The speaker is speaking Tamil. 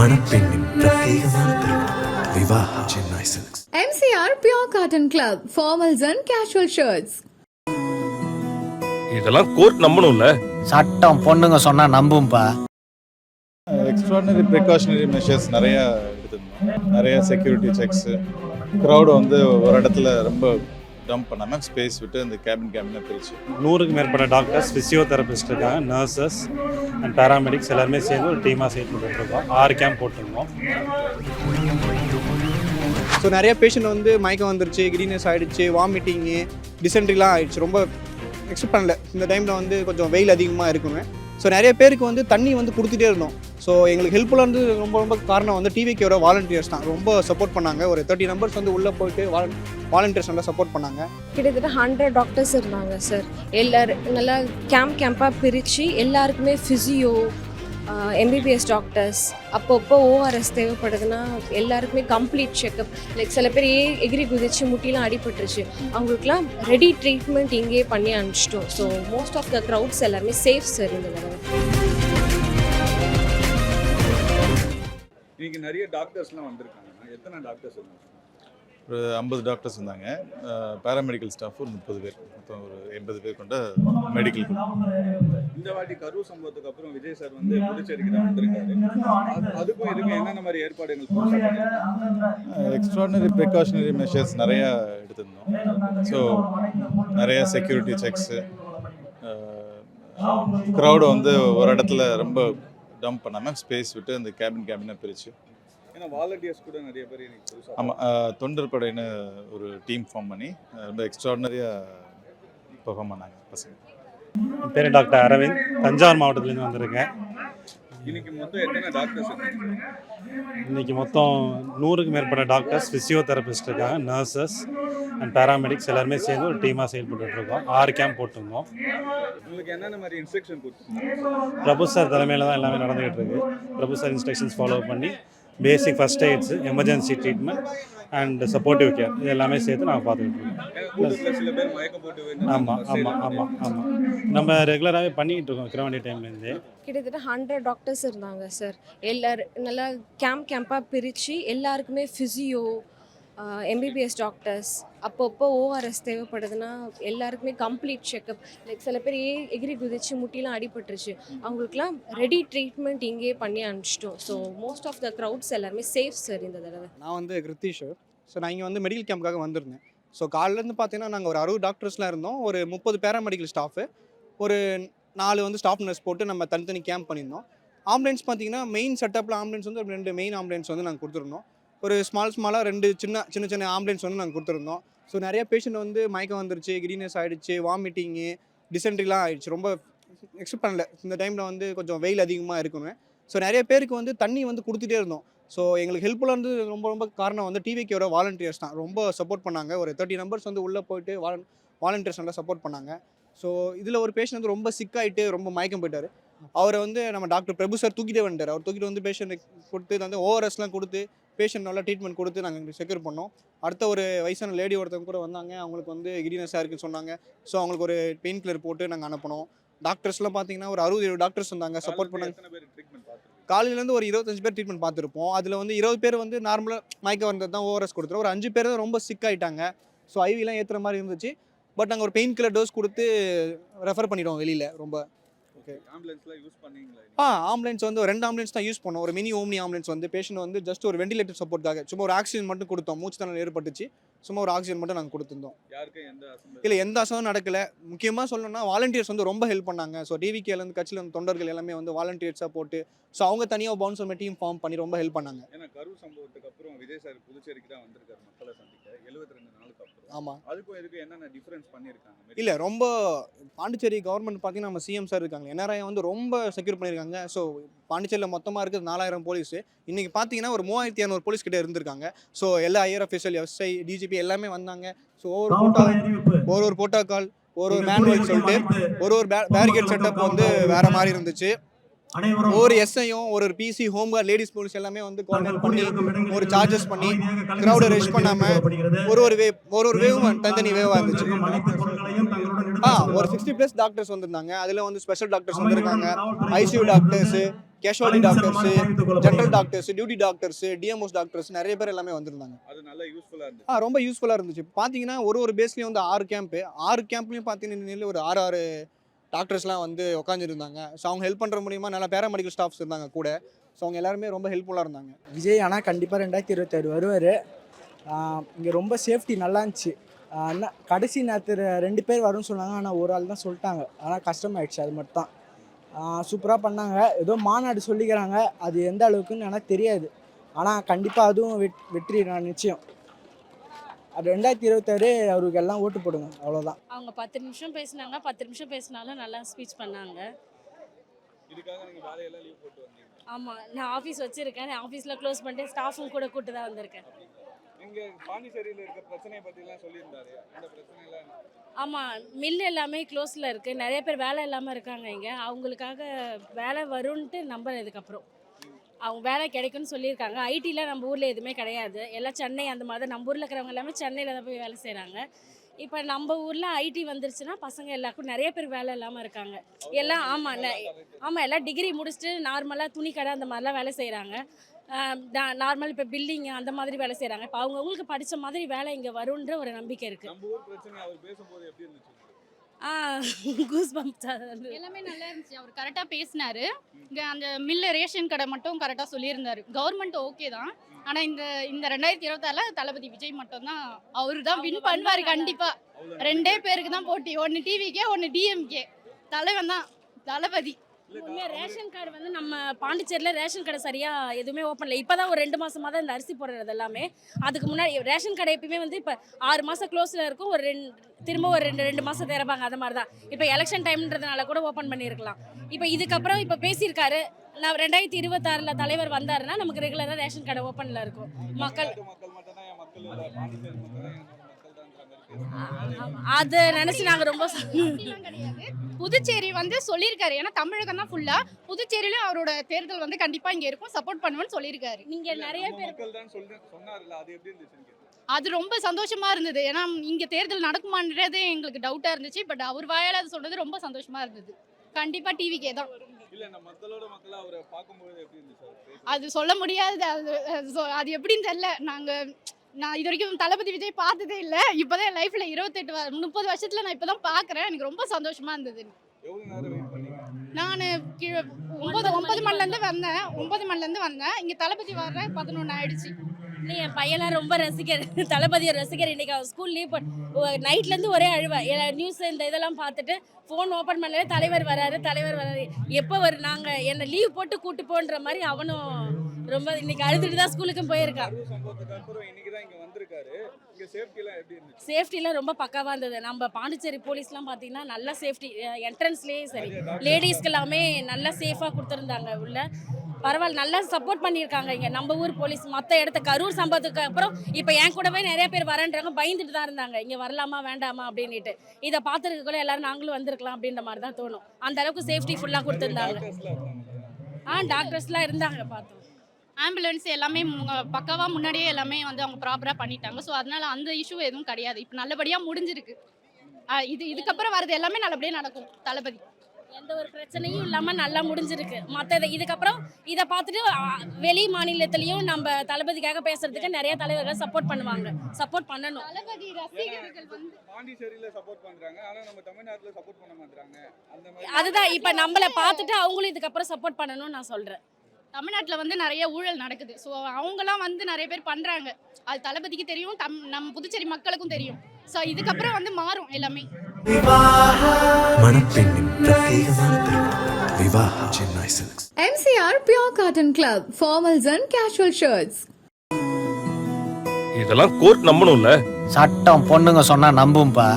மணப்பெண்ணின் பிரத்யேகமான திருமணம். Vivaha Chennai silks Club, formals and casual shirts. இதெல்லாம் கோர்ட் நம்பணும்ல. சட்டம் பொண்ணுங்க சொன்னா நம்பும்பா. எக்ஸ்ட்ராடனரி ப்ரிகாஷனரி மெஷர்ஸ் நிறைய எடுத்திருந்தோம். நிறைய செக்யூரிட்டி செக்ஸு க்ரௌடு வந்து ஒரு இடத்துல ரொம்ப டம்ப் பண்ணாமல் ஸ்பேஸ் விட்டு அந்த கேபின் கேபினை பிரிச்சு. நூறுக்கு மேற்பட்ட டாக்டர்ஸ் ஃபிசியோதெரபிஸ்ட் இருக்காங்க நர்சஸ் அண்ட் பேராமெடிக்ஸ் எல்லாருமே சேர்ந்து ஒரு டீமாக சேர்த்து பண்ணிட்டுருக்கோம் ஆறு கேம்ப் போட்டிருந்தோம். ஸோ நிறைய பேஷண்ட் வந்து மயக்கம் வந்துருச்சு கிரீனஸ் ஆகிடுச்சு வாமிட்டிங்கு டிசென்ட்ரிலாம் ஆயிடுச்சு. ரொம்ப எக்ஸ்பெக்ட் பண்ணல. இந்த டைமில் வந்து கொஞ்சம் வெயில் அதிகமாக இருக்குங்க ஸோ நிறைய பேருக்கு வந்து தண்ணி வந்து கொடுத்துட்டே இருந்தோம். ஸோ எங்களுக்கு ஹெல்ப்ஃபுல்லாக இருந்து ரொம்ப ரொம்ப காரணம் வந்து டிவிக்கோட வாலண்டியர்ஸ் தான். ரொம்ப சப்போர்ட் பண்ணாங்க. ஒரு தேர்ட்டி நம்பர்ஸ் வந்து உள்ளே போயிட்டு வால வாலண்டியர்ஸ் நல்லா சப்போர்ட் பண்ணாங்க. கிட்டத்தட்ட ஹண்ட்ரட் டாக்டர்ஸ் இருந்தாங்க சார் எல்லாரும் நல்லா கேம்ப் கேம்பாக பிரித்து எல்லாருக்குமே ஃபிசியோ எம்பிபிஎஸ் டாக்டர்ஸ் அப்பப்போ ஓஆர்எஸ் தேவைப்படுதுன்னா எல்லாருக்குமே கம்ப்ளீட் செக்கப் லைக் சில பேர் ஏ எகிரி குதிச்சு முட்டிலாம் அடிபட்டுருச்சு. அவங்களுக்குலாம் ரெடி ட்ரீட்மெண்ட் இங்கேயே பண்ணி அனுப்பிச்சிட்டோம். So most of the crowds எல்லாருமே சேஃப் சார் இந்த தடவை. இன்னைக்கு நிறைய டாக்டர்ஸ்லாம் வந்திருக்காங்க. எத்தனை டாக்டர்ஸ் இருந்தாங்க ஒரு ஐம்பது டாக்டர்ஸ் இருந்தாங்க. பேராமெடிக்கல் ஸ்டாஃப் ஒரு முப்பது பேர். மொத்தம் ஒரு எண்பது பேர் கொண்ட மெடிக்கல் இந்த வாட்டி கரூர் சம்பவத்துக்கு அப்புறம் விஜய் சார் வந்து புதுச்சேரிக்கு தான் வந்திருக்காரு. அது- அதுக்கும் இதுக்கும் என்னென்ன மாதிரி ஏற்பாடுகள்? எக்ஸ்ட்ராடனரி ப்ரிகாஷனரி மெஷர்ஸ் நிறைய எடுத்திருந்தோம். ஸோ நிறைய செக்யூரிட்டி செக்ஸு க்ரௌடு வந்து ஒரு இடத்துல ரொம்ப டம்ப் பண்ணாமல் ஸ்பேஸ் விட்டு அந்த கேபின் கேபினை பிரித்து ஏன்னா வாலண்டியர்ஸ் கூட நிறைய பேர் இன்னைக்கு புதுசா ஆமாம் தொண்டர் படைன்னு ஒரு டீம் ஃபார்ம் பண்ணி ரொம்ப எக்ஸ்ட்ராடனரியாக பெர்ஃபார்ம் பண்ணாங்க பசங்க. என் பேர் டாக்டர் அரவிந்த். தஞ்சாவூர் மாவட்டத்துலேருந்து வந்திருக்கேன். இன்னைக்கு மொத்தம் எத்தனை டாக்டர்ஸ் இருக்காங்க இன்றைக்கி மொத்தம் நூறுக்கு மேற்பட்ட டாக்டர்ஸ் ஃபிசியோதெரபிஸ்ட் இருக்காங்க நர்சஸ் அண்ட் பேராமெடிக்ஸ் எல்லாருமே சேர்ந்து ஒரு டீமாக செயல்பட்டுருக்கோம் ஆறு கேம்ப் போட்டிருந்தோம். உங்களுக்கு என்னென்ன மாதிரி இன்ஸ்ட்ரக்ஷன் கொடுத்துருக்காங்க பிரபு சார் தலைமையில் தான் எல்லாமே நடந்துகிட்டு இருக்கு பிரபு சார் இன்ஸ்ட்ரக்ஷன்ஸ் ஃபாலோ பண்ணி basic first aids emergency treatment and supportive care இது எல்லாமே சேர்த்து நாங்கள் பார்த்துக்கிட்டு இருக்கோம். ஆமாம் ஆமாம் ஆமாம் ஆமாம் நம்ம ரெகுலராகவே பண்ணிகிட்டு இருக்கோம் கிரவாண்டி டைம்லேருந்து கிட்டத்தட்ட ஹண்ட்ரட் டாக்டர்ஸ் இருந்தாங்க சார் எல்லாரும் நல்லா கேம்ப் கேம்பாக பிரித்து எல்லாருக்குமே ஃபிசியோ எம்பிபிஎஸ் டாக்டர்ஸ் அப்பப்போ ஓஆர்எஸ் தேவைப்படுதுன்னா எல்லாருக்குமே கம்ப்ளீட் செக்கப் லைக் சில பேர் ஏ எகிரி குதிச்சு முட்டிலாம் அடிபட்டுருச்சு. அவங்களுக்குலாம் ரெடி ட்ரீட்மெண்ட் இங்கேயே பண்ணி அனுப்பிச்சிட்டோம். So most of the crowds எல்லாருமே சேஃப் சார் இந்த தடவை. நான் வந்து கிருத்திஷ். ஸோ நான் இங்கே வந்து மெடிக்கல் கேம்ப்காக வந்திருந்தேன். ஸோ காலிலேருந்து பார்த்தீங்கன்னா நாங்கள் ஒரு அறுபது டாக்டர்ஸ்லாம் இருந்தோம். ஒரு முப்பது பேராமெடிக்கல் ஸ்டாஃபு ஒரு நாலு வந்து ஸ்டாஃப் நர்ஸ் போட்டு நம்ம தனித்தனி கேம்ப் பண்ணியிருந்தோம். ஆம்புலன்ஸ் பார்த்தீங்கன்னா மெயின் செட்டப்பில் ஆம்புலன்ஸ் வந்து ஒரு ரெண்டு மெயின் ஆம்புலன்ஸ் வந்து நாங்கள் கொடுத்துருந்தோம். ஒரு ஸ்மால் ஸ்மாலாக ரெண்டு சின்ன சின்ன சின்ன ஆம்புலன்ஸ் வந்து நாங்கள் கொடுத்துருந்தோம். ஸோ நிறைய பேஷண்ட் வந்து மயக்கம் வந்துருச்சு கிரீனஸ் ஆகிடுச்சு வாமிட்டிங்கு டிசென்ட்ரிலாம் ஆகிடுச்சு ரொம்ப எக்ஸ்பெக்ட் பண்ணல. இந்த டைமில் வந்து கொஞ்சம் வெயில் அதிகமாக இருக்குங்க ஸோ நிறைய பேருக்கு வந்து தண்ணி வந்து கொடுத்துட்டே இருந்தோம். ஸோ எங்களுக்கு ஹெல்ப்ஃபுல்லாக இருந்து ரொம்ப ரொம்ப காரணம் வந்து டிவிக்கோட வாலண்டியர்ஸ் தான். ரொம்ப சப்போர்ட் பண்ணாங்க. ஒரு தேர்ட்டி நம்பர்ஸ் வந்து உள்ளே போயிட்டு வாலன் வாலண்டியர்ஸ் நல்லா சப்போர்ட் பண்ணாங்க. ஸோ இதில் ஒரு பேஷண்ட் வந்து ரொம்ப சிக்காயிட்டு ரொம்ப மயக்கம் போயிட்டார். அவரை வந்து நம்ம டாக்டர் பிரபு சார் தூக்கிட்டே வந்துட்டார். அவர் தூக்கிட்டு வந்து பேஷண்ட் கொடுத்து வந்து ஓஆர்எஸ்லாம் கொடுத்து பேஷண்ட் நல்லா ட்ரீட்மெண்ட் கொடுத்து நாங்கள் செக்யூர் பண்ணோம். அடுத்த ஒரு வயசான லேடி ஒருத்தவங்க கூட வந்தாங்க. அவங்களுக்கு வந்து கிரீனஸாக இருக்குன்னு சொன்னாங்க. ஸோ அவங்களுக்கு ஒரு பெயின் கில்லர் போட்டு நாங்கள் அனுப்பினோம். டாக்டர்ஸ்லாம் பார்த்தீங்கன்னா ஒரு அறுபது ஏழு டாக்டர்ஸ் வந்தாங்க சப்போர்ட் பண்ணாங்க. காலையிலேருந்து ஒரு இருபத்தஞ்சு பேர் ட்ரீட்மெண்ட் பார்த்துருப்போம். அதில் வந்து இருபது பேர் வந்து நார்மலாக மயக்கம் வந்தது தான் ஓஆர்எஸ் கொடுத்துரும். ஒரு அஞ்சு பேர் தான் ரொம்ப சிக் ஆயிட்டாங்க. ஸோ ஐவிலாம் ஏற்றுற மாதிரி இருந்துச்சு. பட் நாங்கள் ஒரு பெயின் கில்லர் டோஸ் கொடுத்து ரெஃபர் பண்ணிடுவோம் வெளியில். ரொம்ப பண்ணீங்களா ஆ ஆம்புலன்ஸ் வந்து ரெண்டு ஆம்புலன்ஸ் தான் யூஸ் பண்ணோம். ஒரு மினி ஓம்னி ஆம்புலன்ஸ் வந்து பேஷண்ட் வந்து ஜஸ்ட் ஒரு வெண்டிலேட்டர் சப்போர்ட்காக சும்மா ஒரு ஆக்சிஜன் மட்டும் கொடுத்தோம். மூச்சு தண்ணல் ஏற்பட்டுச்சு. சும்மா ஒரு ஆக்சிஜன் மட்டும் நாங்கள் கொடுத்துருந்தோம். இல்லை எந்த அசவும் நடக்கல. முக்கியமாக சொல்லணும்னா வாலண்டியர்ஸ் வந்து ரொம்ப ஹெல்ப் பண்ணாங்க. ஸோ டிவிகேலேருந்து கட்சியில் இருந்த தொண்டர்கள் எல்லாமே வந்து வாலண்டியர்ஸாக போட்டு ஸோ அவங்க தனியாக பவுன்ஸ் டீம் ஃபார்ம் பண்ணி ரொம்ப ஹெல்ப் பண்ணாங்க. கரூர் சம்பவத்துக்கு அப்புறம் விஜய் சார் புதுச்சேரிக்கு தான் வந்திருக்காரு மக்களை சந்திக்க. 72 ரெண்டு நாளுக்கு அப்புறம். ஆமாம் அதுக்கும் இதுக்கும் என்னென்ன டிஃபரன்ஸ் பண்ணியிருக்காங்க? இல்லை ரொம்ப பாண்டிச்சேரி கவர்மெண்ட் பார்த்தீங்கன்னா நம்ம சிஎம் சார் இருக்காங்க. என்ஆர்ஐ வந்து ரொம்ப செக்யூர் பண்ணியிருக்காங்க. ஸோ பாண்டிச்சேரியில் மொத்தமாக இருக்குது நாலாயிரம் போலீஸ் இன்றைக்கி பார்த்தீங்கன்னா ஒரு மூவாயிரத்தி இரநூறு போலீஸ் கிட்ட இருந்திருக்காங்க. ஸோ எல்லா ஐஆர் அஃபீஷியல் எஸ்ஐ டிஜிபி எல்லாமே வந்தாங்க. ஸோ ஒவ்வொரு போட்டோ ஒரு ஒரு போட்டோக்கால் ஒரு ஒரு மேனுவல் சொல்லிட்டு ஒரு ஒரு பேரிகேட் செட்டப் வந்து வேற மாதிரி இருந்துச்சு. ஒவ்வொரு எஸ்ஐயும் ஒரு ஒரு PC home guard ladies police எல்லாமே வந்து கோஆர்டினேட் பண்ணி ஒரு சார்ஜஸ் பண்ணி க்ரௌடை ரெஸ்ட் பண்ணாமல் ஒரு ஒரு வேவ் ஒரு ஒரு வேவும் தனித்தனி வேவாக இருந்துச்சு. ஆ ஒரு சிக்ஸ்டி ப்ளஸ் டாக்டர்ஸ் வந்திருந்தாங்க. அதில் வந்து ஸ்பெஷல் டாக்டர்ஸ் வந்திருக்காங்க. ICU doctors casualty doctors general doctors duty doctors DMOs doctors நிறைய பேர் எல்லாமே வந்திருந்தாங்க. அது நல்லா யூஸ்ஃபுல்லா இருந்துச்சு. ஆ ரொம்ப யூஸ்ஃபுல்லாக இருந்துச்சு. பார்த்தீங்கன்னா ஒரு ஒரு பேஸ்லேயும் வந்து ஆறு கேம்ப்பு ஆறு கேம்ப்லேயும் பார்த்தீங்கன்னா ஒரு ஆறு ஆறு டாக்டர்ஸ்லாம் வந்து உட்காந்துருந்தாங்க ஸோ அவங்க ஹெல்ப் பண்ணுற மூலியமாக நல்லா பேராமெடிக்கல் ஸ்டாஃப்ஸ் இருந்தாங்க கூட. ஸோ அவங்க எல்லாருமே ரொம்ப ஹெல்ப்ஃபுல்லாக இருந்தாங்க. விஜய் ஆனால் கண்டிப்பாக ரெண்டாயிரத்தி இருபத்தாறு வருவார். இங்கே ரொம்ப சேஃப்டி நல்லா இருந்துச்சு. ஆனால் கடைசி நேரத்தில் ரெண்டு பேர் வரும்னு சொன்னாங்க. ஆனால் ஒரு ஆள் தான் சொல்லிட்டாங்க. ஆனால் கஷ்டமாயிடுச்சு அது மட்டும் தான். சூப்பராக பண்ணாங்க. ஏதோ மாநாடு சொல்லிக்கிறாங்க. அது எந்த அளவுக்குன்னு எனக்கு தெரியாது. ஆனால் கண்டிப்பாக அதுவும் வெட் வெற்றி நான் நிச்சயம். ரெண்டாயிரத்தி இருபத்தாறு அவருக்கு எல்லாம் ஓட்டு போடுங்க அவ்வளோதான் அவங்க பத்து நிமிஷம் பேசினாங்க பத்து நிமிஷம் பேசினாலும் நல்லா ஸ்பீச் பண்ணாங்க. இதுக்காக நீங்க வேலையெல்லாம் லீவ் போட்டு வந்தீங்க. ஆமாம் நான் ஆஃபீஸ் வச்சுருக்கேன் ஆஃபீஸில் க்ளோஸ் பண்ணிட்டு ஸ்டாஃபும் கூட கூட்டு தான் வந்திருக்கேன். இங்க பாண்டிச்சேரியில இருக்க பிரச்சனையை பத்தி எல்லாம் சொல்லியிருந்தாரு. அந்த பிரச்சனை எல்லாம் ஆமாம் மில் எல்லாமே க்ளோஸில் இருக்குது நிறைய பேர் வேலை இல்லாமல் இருக்காங்க இங்கே. அவங்களுக்காக வேலை வரும்ன்ட்டு நம்புறேன் இதுக்கப்புறம் அவங்க வேலை கிடைக்கும்னு சொல்லியிருக்காங்க. ஐடியில் நம்ம ஊரில் எதுவுமே கிடையாது. எல்லாம் சென்னை அந்த மாதிரி நம்ம ஊரில் இருக்கிறவங்க எல்லாமே சென்னையில் தான் போய் வேலை செய்கிறாங்க இப்போ நம்ம ஊரில் ஐடி வந்துருச்சுன்னா பசங்க எல்லாருக்கும் நிறைய பேர் வேலை இல்லாமல் இருக்காங்க. எல்லாம் ஆமாம் ஆமாம் எல்லாம் டிகிரி முடிச்சுட்டு நார்மலாக துணி கடை அந்த மாதிரிலாம் வேலை செய்கிறாங்க நார்மல் இப்போ பில்டிங் அந்த மாதிரி வேலை செய்கிறாங்க இப்போ அவங்கவுங்களுக்கு படித்த மாதிரி வேலை இங்கே வரும்ன்ற ஒரு நம்பிக்கை இருக்குது கூஸ் எல்லாமே நல்லா இருந்துச்சு. அவர் கரெக்டாக பேசினாரு. இங்கே அந்த மில்லு ரேஷன் கடை மட்டும் கரெக்டாக சொல்லியிருந்தாரு. கவர்மெண்ட் ஓகே தான். ஆனால் இந்த இந்த ரெண்டாயிரத்தி இருபத்தாறில் தளபதி விஜய் மட்டும் தான் அவரு தான் வின் பண்ணுவார் கண்டிப்பாக ரெண்டே பேருக்கு தான் போட்டி. ஒன்று டிவிக்கே ஒன்று டிஎம்கே தலைவன் தான் தளபதி. உண்மையா ரேஷன் கார்டு வந்து நம்ம பாண்டிச்சேரியில் ரேஷன் கடை சரியாக எதுவுமே ஓப்பன் இல்லை. இப்போ தான் ஒரு ரெண்டு மாதமாக தான் இந்த அரிசி போடுறது எல்லாமே. அதுக்கு முன்னாடி ரேஷன் கடை எப்பயுமே வந்து இப்போ ஆறு மாதம் க்ளோஸில் இருக்கும் ஒரு ரெண்டு திரும்ப ஒரு ரெண்டு ரெண்டு மாதம் திறப்பாங்க அது மாதிரி தான் இப்போ எலெக்ஷன் டைம்ன்றதுனால கூட ஓப்பன் பண்ணியிருக்கலாம். இப்போ இதுக்கப்புறம் இப்போ பேசியிருக்காரு நான் ரெண்டாயிரத்தி இருபத்தாறில் தலைவர் வந்தாருன்னா நமக்கு ரெகுலராக ரேஷன் கடை ஓப்பனில் இருக்கும். மக்கள் அதை நினச்சி நாங்கள் ரொம்ப புதுச்சேரி வந்து சொல்லியிருக்காரு. ஏன்னா தமிழகம் தான் ஃபுல்லாக புதுச்சேரியிலும் அவரோட தேர்தல் வந்து கண்டிப்பாக இங்கே இருக்கும். சப்போர்ட் பண்ணுவேன்னு சொல்லியிருக்காரு. நீங்கள் நிறைய பேர் அது ரொம்ப சந்தோஷமா இருந்தது. ஏன்னா இங்கே தேர்தல் நடக்குமான்றதே எங்களுக்கு டவுட்டாக இருந்துச்சு. பட் அவர் வாயால் அது சொன்னது ரொம்ப சந்தோஷமா இருந்தது. கண்டிப்பாக டிவிக்கே தான்? அது சொல்ல முடியாது. அது அது எப்படின்னு தெரியல. நாங்கள் நான் இது வரைக்கும் தளபதி விஜய் பார்த்ததே இல்லை. இப்போதான் என் லைஃப்பில் இருபத்தெட்டு முப்பது வருஷத்தில் நான் இப்போ தான் பார்க்குறேன் எனக்கு ரொம்ப சந்தோஷமா இருந்தது. நான் கீழே ஒம்பது ஒம்பது மணிலேருந்து வந்தேன். ஒம்பது மணிலேருந்து வந்தேன். இங்கே தளபதி வர்ற பதினொன்று ஆயிடுச்சு. இல்லை என் பையன்லாம் ரொம்ப ரசிகர். தளபதியை ரசிகர். இன்னைக்கு அவன் ஸ்கூல் லீவ் நைட்லேருந்து ஒரே அழுவா. நியூஸ் இந்த இதெல்லாம் பார்த்துட்டு ஃபோன் ஓப்பன் பண்ணவே தலைவர் வராரு தலைவர் வராரு. எப்போ வரும் நாங்கள் என்னை லீவ் போட்டு கூட்டு போன்ற மாதிரி அவனும் ரொம்ப இன்னைக்கு அழுதுட்டு தான் ஸ்கூலுக்கும் போயிருக்கான். சேஃப்டிலாம் ரொம்ப பக்காவாக இருந்தது. நம்ம பாண்டிச்சேரி போலீஸ்லாம் பார்த்தீங்கன்னா நல்ல சேஃப்டி என்ட்ரன்ஸ்லேயே சரி. லேடிஸ்க்கு எல்லாமே நல்லா சேஃபாக கொடுத்துருந்தாங்க உள்ள. பரவாயில்ல நல்லா சப்போர்ட் பண்ணியிருக்காங்க இங்கே. நம்ம ஊர் போலீஸ் மற்ற இடத்த கரூர் சம்பவத்துக்கு அப்புறம் இப்போ என் கூடவே நிறைய பேர் வரேன்றாங்க பயந்துட்டு தான் இருந்தாங்க. இங்கே வரலாமா வேண்டாமா அப்படின்ட்டு இதை பார்த்துருக்கக்குள்ள எல்லாரும் நாங்களும் வந்திருக்கலாம் அப்படின்ற மாதிரி தான் தோணும். அந்த அளவுக்கு சேஃப்டி ஃபுல்லாக கொடுத்துருந்தாங்க. ஆ டாக்டர்ஸ்லாம் இருந்தாங்க பார்த்தோம். ஆம்புலன்ஸ் எல்லாமே பக்காவாக முன்னாடியே எல்லாமே வந்து அவங்க ப்ராப்பராக பண்ணிட்டாங்க. ஸோ அதனால அந்த இஷ்யூ எதுவும் கிடையாது. இப்போ நல்லபடியாக முடிஞ்சிருக்கு. இது இதுக்கப்புறம் வரது எல்லாமே நல்லபடியாக நடக்கும். தளபதி. எந்த ஒரு பிரச்சனையும் இல்லாமல் நல்லா முடிஞ்சிருக்கு. மற்ற இதுக்கப்புறம் இதை பார்த்துட்டு வெளி மாநிலத்திலையும் நம்ம தளபதிக்காக பேசுறதுக்கு நிறைய தலைவர்கள் சப்போர்ட் பண்ணுவாங்க. சப்போர்ட் பண்ணணும். தளபதி ரசிகர்கள் வந்து பாண்டிச்சேரியில சப்போர்ட் பண்றாங்க. ஆனா நம்ம தமிழ்நாட்டுல சப்போர்ட் பண்ண மாட்டாங்க அந்த மாதிரி அதுதான் இப்போ நம்மளை பார்த்துட்டு அவங்களும் இதுக்கப்புறம் சப்போர்ட் பண்ணணும்னு நான் சொல்கிறேன் தமிழ்நாட்டில் வந்து நிறைய ஊழல் நடக்குது. ஸோ அவங்களாம் வந்து நிறைய பேர் பண்ணுறாங்க அது தளபதிக்கு தெரியும் தம் நம்ம புதுச்சேரி மக்களுக்கும் தெரியும். ஸோ இதுக்கப்புறம் வந்து மாறும் எல்லாமே. MCR Pure Cotton Club, formals and casual shirts. இதெல்லாம் கோர்ட் நம்பணும்ல. சட்டம் பொண்ணுங்க சொன்னா நம்பும்பா.